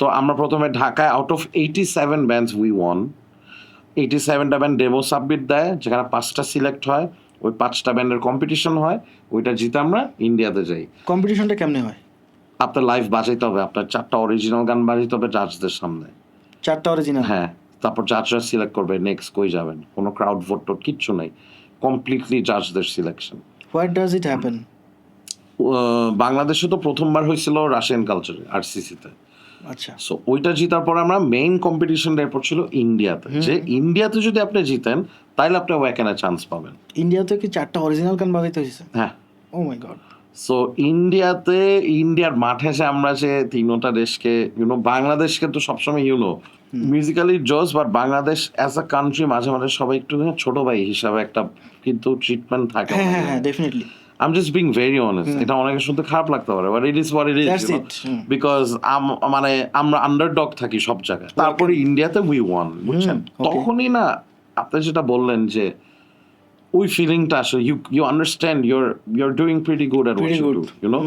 তো আমরা প্রথমে ঢাকায় out of eighty seven bands we one eighty সেভেনটা band demo submit দেয় যেখানে পাঁচটা সিলেক্ট হয় ওই পাঁচটা ব্যান্ডের কম্পিটিশন হয় ওইটা জিতে আমরা ইন্ডিয়াতে যাই। কম্পিটিশনটা কেমনে হয়? আপনার লাইভ বাজাইতে হবে আপনার চারটা অরিজিনাল গান বাজাইতে হবে জাজদের সামনে। চারটা অরিজিনাল হ্যাঁ তারপর জাজরা সিলেক্ট করবে নেক্সট কই যাবেন? কোনো ক্রাউড ভোট টোট কিচ্ছু নাই completely জাজদের selection what does it happen বাংলাদেশে তো প্রথমবার হয়েছিল রাশিয়ান কালচারে আরসিসিতে আচ্ছা। সো ওইটা জিতার পর আমরা মেইন কম্পিটিশনটা এরপর ছিল ইন্ডিয়াতে যে ইন্ডিয়াতে যদি আপনি জিতেন তাহলে আপনি ওয়াকেনে চান্স পাবেন। ইন্ডিয়াতে কি চারটা অরিজিনাল গান বাজাইতে হয়েছে হ্যাঁ। ও মাই গড সো ইন্ডিয়াতে ইন্ডিয়ার মাঠে যে আমরা যে তিনটা দেশকে ইউনো বাংলাদেশকে তো সবসময় ইউনো মিউজিক্যালি জোস but Bangladesh as a country মাঝে মাঝে সবাই একটু ছোট ভাই হিসাবে একটা কিন্তু ট্রিটমেন্ট থাকে হ্যাঁ হ্যাঁ হ্যাঁ definitely I'm just being very honest এটা অনেকের শুনতে খারাপ লাগতে পারে but it is what it is. Because মানে আমরা আন্ডারডগ থাকি সব জায়গায়। তারপরে ইন্ডিয়াতে উই ওয়ান বুঝছেন? তখনই না আপনি যেটা বললেন যে ওই ফিলিংটা আসলে you you understand you're you're doing pretty good at what Pretty you. Do you know.